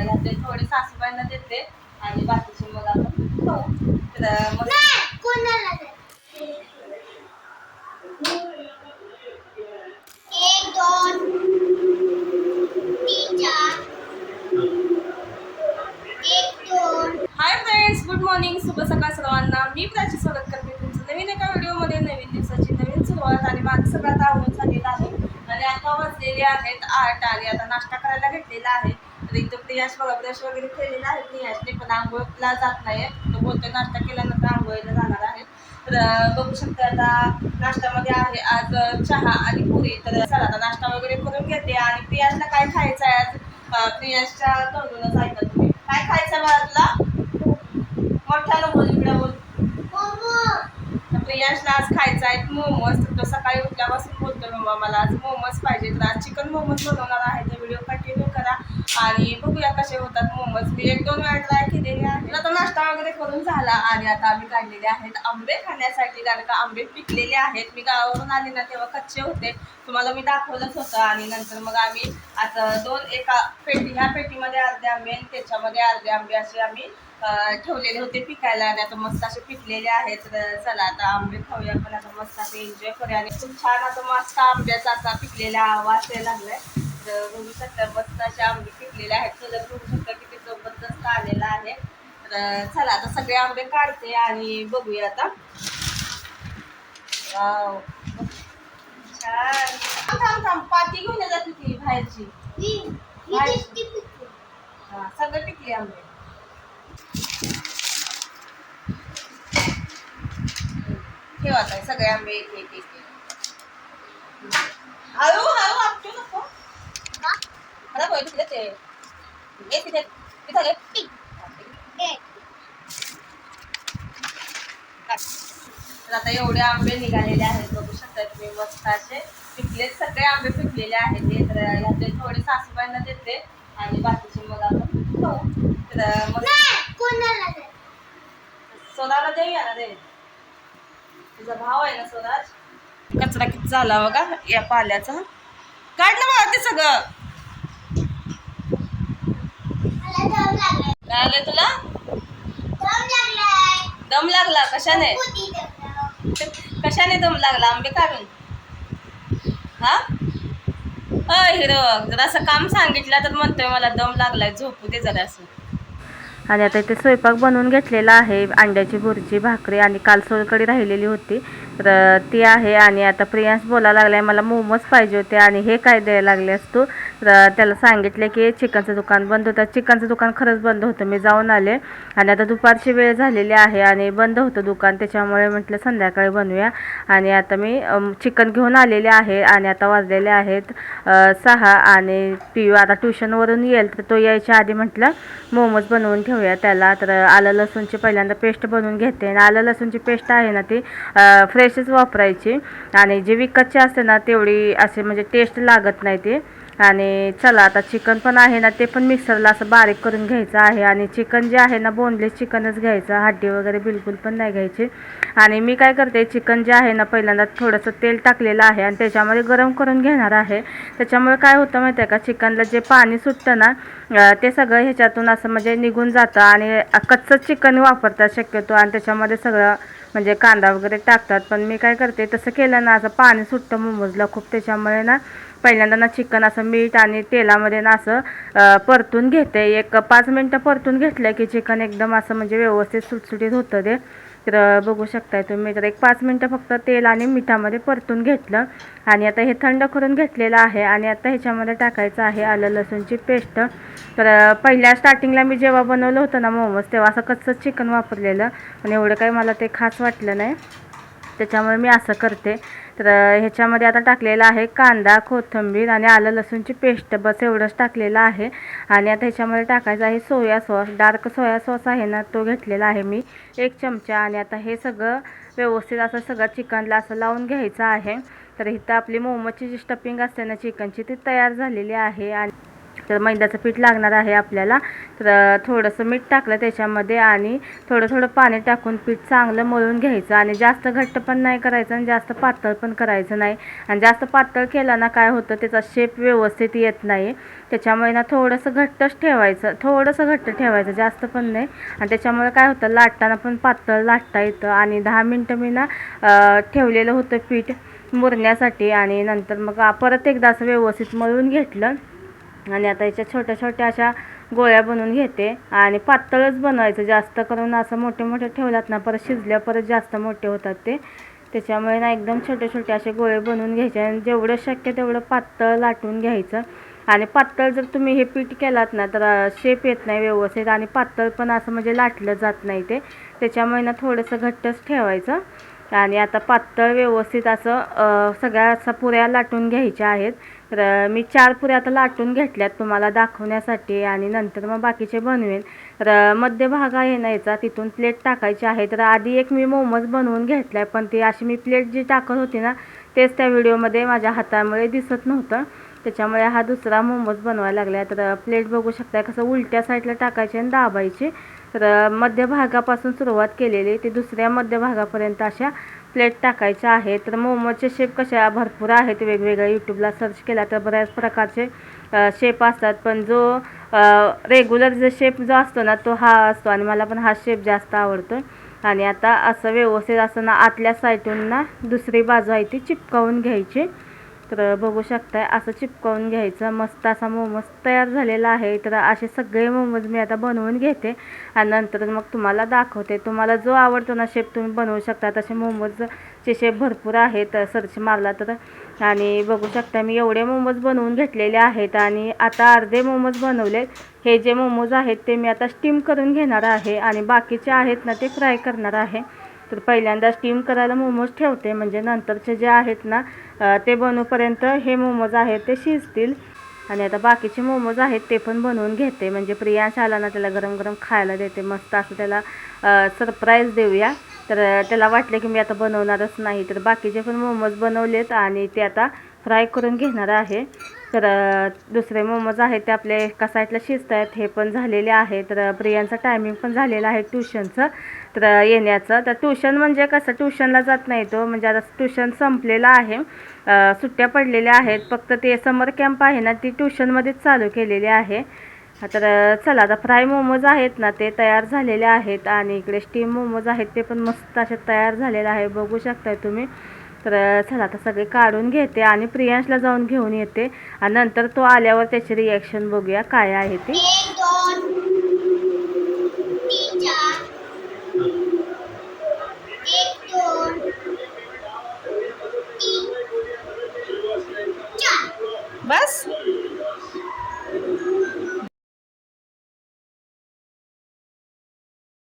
ह्यातले थोडे सासूबाईंना देते आणि बाकीचे मग आपण खाऊ तर मग एक दोन तीन चार. एक दोन. हाय फ्रेंड्स गुड मॉर्निंग शुभ सकाळ सर्वांना. मी प्राची स्वागत करते तुमचं नवीन एका व्हिडिओमध्ये नवीन दिवसाची नवीन सुरुवात आणि माझं सगळं आता आवडून झालेलं आहे. आणि आता वाजलेले आहेत आठ आणि आता नाश्ता करायला घेतलेला आहे. तर इथं प्रियाश बघा ब्रश वगैरे केलेला आहे. प्रियाशने पण आंघोळला जात नाही तो बोलतोय नाश्ता केल्यानंतर आंघोळीला जाणार आहे. तर बघू शकता आता नाश्त्यामध्ये आहे आज चहा आणि पुरी तर चला आता नाश्ता वगैरे करून घेते. आणि प्रियाशला काय खायचं आहे आज? अं, प्रियाशच्या तोंडूनच ऐका तुम्ही. काय खायचं आहे तुला मोठ्यानं बोल इकडे बोल. प्रियांशला आज खायचं आहे मोमोज. तर तो सकाळी उठल्यापासून बोलतो मम्मा मला आज मोमोज पाहिजे तर आज चिकन मोमोज बनवणार आहे. तर व्हिडिओ कंटिन्यू करा. आणि बघूया कसे होतात मोमोज. मी एक दोन वेळा ट्राय केलेले आहेत. आता नाश्ता वगैरे करून झाला. आणि आता आम्ही काढलेले आहेत आंबे खाण्यासाठी कारण का आंबे पिकलेले आहेत. मी गावावरून आले ना तेव्हा कच्चे होते. तुम्हाला मी दाखवलंच होतं. आणि नंतर मग आम्ही आता दोन एका पेटी ह्या पेटीमध्ये अर्धे आंबे आणि त्याच्यामध्ये अर्धे आंबे असे आम्ही ठेवलेले होते पिकायला. आणि आता मस्त असे पिकलेले आहेत. चला आता आंबे खाऊया पण आता मस्त असे एन्जॉय करूया. आणि खूप छान आता मस्त आंब्याचा असा पिकलेला आवाज यायला लागलाय. बघू शकता मस्त असे आंबे पिकलेले आहेत कलर बघू शकता किती जबरदस्त आलेला आहे तर चला आता सगळे आंबे काढते आणि बघूया आता. छान थांब पाती घेऊन ये जाते ती बाहेरची ही सगळे पिकले आंबे ठेवा काय सगळे आंबे एक एक. हळू हळू? मला ते. तिथे. तर आता एवढे आंबे निघालेले आहेत. बघू शकता तुम्ही मस्त असे पिकले सगळे आंबे पिकलेले आहेत ते तर ह्यातले थोडे सासूबाईंना देते. आणि बाकीचे मग आपण खाऊ. तर मग सोनाला देऊया ना रे. तुझा भाव आहे ना सोनाज कचरा किती झाला बघा या पाल्याचा. काढलं बघा ते सगळं मला दम लागलाय. काय आलंय तुला? दम लागला कशाने? कशाने दम लागला? आंबे काढून? हा? हिरो जर असं काम सांगितलं तर म्हणतोय मला दम लागलाय झोपू दे जरा आणि आता इथे स्वयंपाक बनवून घेतलेला आहे अंड्याची भुर्जी भाकरी आणि काल सोलकडी राहिलेली होती. तर ती आहे आणि आता प्रियांश बोलायला लागलाय मला मोमोज पाहिजे होते आणि हे काय द्यायला लागले तू? तर त्याला सांगितले की चिकनचं दुकान बंद होतं. चिकनचं दुकान खरंच बंद होतं. मी जाऊन आले आणि आता दुपारची वेळ झालेली आहे आणि बंद होतं दुकान. त्याच्यामुळे म्हटलं संध्याकाळी बनवूया आणि आता मी चिकन घेऊन आलेले आहे आणि आता वाजलेले आहेत सहा आणि पियू आता ट्युशनवरून येईल. तर तो यायच्या आधी म्हटलं मोमोज बनवून ठेवूया त्याला. तर आलं लसूणची पहिल्यांदा पेस्ट बनवून घेते. आणि आलं लसूणची पेस्ट आहे ना ती फ्रेशच वापरायची. आणि जी विकतची असते ना तेवढी असे म्हणजे टेस्ट लागत नाही ती. आणि चला आता चिकन पण आहे ना ते पण मिक्सरला असं बारीक करून घ्यायचं आहे. आणि चिकन जे आहे ना बोनलेस चिकनच घ्यायचं. हड्डी वगैरे बिलकुल पण नाही घ्यायची. आणि मी काय करते चिकन जे आहे ना पहिल्यांदा थोडंसं तेल टाकलेलं आहे आणि त्याच्यामध्ये गरम करून घेणार आहे. त्याच्यामुळे काय होतं माहिती आहे का चिकनला जे पाणी सुटतं ना ते सगळं ह्याच्यातून असं म्हणजे निघून जातं आणि कच्चं चिकन वापरतात शक्यतो आणि त्याच्यामध्ये सगळं म्हणजे कांदा वगैरे टाकतात. पण मी काय करते तसं केलं ना असं पाणी सुटतं मोमोजला खूप. त्याच्यामुळे ना पहिल्यांदा ना चिकन असं मीठ आणि तेलामध्ये ना असं परतून घेते. एक पाच मिनटं परतून घेतलं की चिकन एकदम असं म्हणजे व्यवस्थित सुटसुटीत होतं ते. तर बघू शकताय तुम्ही. तर एक पाच मिनटं फक्त तेल आणि मिठामध्ये परतून घेतलं. आणि आता हे थंड करून घेतलेलं आहे आणि आता ह्याच्यामध्ये टाकायचं आहे आलं लसूणची पेस्ट. तर पहिल्या स्टार्टिंगला मी जेव्हा बनवलं होतं ना मोमोज तेव्हा असं कच्चंच चिकन वापरलेलं. पण एवढं काही मला ते खास वाटलं नाही. त्याच्यामुळे मी असं करते. तर ह्याच्यामध्ये आता टाकलेलं आहे कांदा कोथिंबीर आणि आलं लसूणची पेस्ट. बस एवढंच टाकलेलं आहे. आणि आता ह्याच्यामध्ये टाकायचं आहे soya sauce. Dark soya sauce आहे ना तो घेतलेला आहे मी एक चमचा. आणि आता हे सगळं व्यवस्थित असं सगळं चिकनला असं लावून घ्यायचं आहे. तर इथं आपली मोमोची जी स्टफिंग असते ना चिकनची ती तयार झालेली आहे. आणि तर मैद्याचं पीठ लागणार आहे आपल्याला. तर थोडंसं मीठ टाकलं त्याच्यामध्ये आणि थोडं थोडं पाणी टाकून पीठ चांगलं मळून घ्यायचं. आणि जास्त घट्ट पण नाही करायचं आणि जास्त पातळ पण करायचं नाही. आणि जास्त पातळ केला ना काय होतं त्याचा शेप व्यवस्थित येत नाही. त्याच्यामुळे ना थोडंसं घट्टच ठेवायचं. थोडंसं घट्ट ठेवायचं जास्त पण नाही. आणि त्याच्यामुळे काय होतं लाटताना पण पातळ लाटता येतं. आणि दहा मिनटं मी ना ठेवलेलं होतं पीठ मुरण्यासाठी. आणि नंतर मग परत एकदा असं व्यवस्थित मळून घेतलं. आणि आता याच्या छोट्या छोट्या अशा गोळ्या बनवून घेते. आणि पातळच बनवायचं जास्त करून असं मोठे मोठे ठेवलात ना परत शिजल्या परत जास्त मोठे होतात ते. त्याच्यामुळे ना एकदम छोटे छोटे असे गोळे बनवून घ्यायचे आणि जेवढं शक्य तेवढं पातळ लाटून घ्यायचं. आणि पातळ जर तुम्ही हे पीठ केलात ना तर शेप येत नाही व्यवस्थित आणि पातळ पण असं म्हणजे लाटलं जात नाही ते. त्याच्यामुळे ना थोडंसं घट्टच ठेवायचं. आणि आता पातळ व्यवस्थित असं सगळ्या असं पुऱ्या लाटून घ्यायच्या आहेत. तर मी चार पुऱ्या आता लाटून घेतल्यात तुम्हाला दाखवण्यासाठी आणि नंतर मग बाकीचे बनवेन. तर मध्यभाग आहे ना याचा तिथून प्लेट टाकायची आहे. तर आधी एक मी मोमोज बनवून घेतला आहे पण ती अशी मी प्लेट जी टाकत होती ना तेच त्या व्हिडिओमध्ये माझ्या हातामुळे दिसत नव्हतं. त्याच्यामुळे हा दुसरा मोमोज बनवायला लागला तर प्लेट बघू शकताय कसं उलट्या साईडला टाकायची आणि दाबायची. तर मध्यभागापासून सुरुवात केलेली ते दुसऱ्या मध्यभागापर्यंत अशा प्लेट टाकायच्या आहेत. तर मोमोचे शेप कशा भरपूर आहेत. वेगवेगळ्या यूट्यूबला सर्च केला तर बऱ्याच प्रकारचे शेप असतात. पण जो रेग्युलर जो शेप जो असतो ना तो हा असतो. आणि मला पण हा शेप जास्त आवडतो आणि आता असं व्यवस्थित असं ना आतल्या साईडून ना दुसरी बाजू आहे ती चिपकावून घ्यायची. तर बघू शकताय असं चिपकावून घ्यायचं. मस्त असा मोमोज तयार झालेला आहे. तर असे सगळे मोमोज मी आता बनवून घेते. आणि नंतर मग तुम्हाला दाखवते. तुम्हाला जो आवडतो ना शेप तुम्ही बनवू शकता. तसे मोमोजचे शेप भरपूर आहेत. सर्च मारला तर. आणि बघू शकता मी एवढे मोमोज बनवून घेतलेले आहेत. आणि आता अर्धे मोमोज बनवले. हे जे मोमोज आहेत ते मी आता स्टीम करून घेणार आहे. आणि बाकीचे आहेत ना ते फ्राय करणार आहे. तर पहिल्यांदा स्टीम करायला मोमोज ठेवते. म्हणजे नंतरचे जे आहेत ना ते बनवूपर्यंत हे मोमोज आहेत ते शिजतील. आणि आता बाकीचे मोमोज आहेत ते पण बनवून घेते. म्हणजे प्रियांश आला ना त्याला गरम गरम खायला देते. मस्त असं त्याला सरप्राईज देऊया. तर त्याला वाटले की मी आता बनवणारच नाही. तर बाकीचे पण मोमोज बनवलेत आणि ते आता फ्राय करून घेणार आहे. तर दुसरे मोमोज आहेत ते आपले एका साईडला शिजत आहेत हे पण झालेले आहे. तर प्रियांचं टायमिंग पण झालेला आहे ट्युशनचं तर येण्याचं. तर ट्युशन म्हणजे कसं ट्युशनला जात नाही तो. म्हणजे आता ट्युशन संपलेलं आहे. सुट्ट्या पडलेल्या आहेत. फक्त ते समर कॅम्प आहे ना ती ट्युशनमध्येच चालू केलेली आहे. तर चला आता फ्राय मोमोज आहेत ना ते तयार झालेले आहेत. आणि इकडे स्टीम मोमोज आहेत ते पण मस्त असे तयार झालेले आहे. बघू शकताय तुम्ही. तर चला आता सगळे काढून घेते आणि प्रियांशला जाऊन घेऊन येते. आणि नंतर तो आल्यावर त्याची रिॲक्शन बघूया काय आहे ती.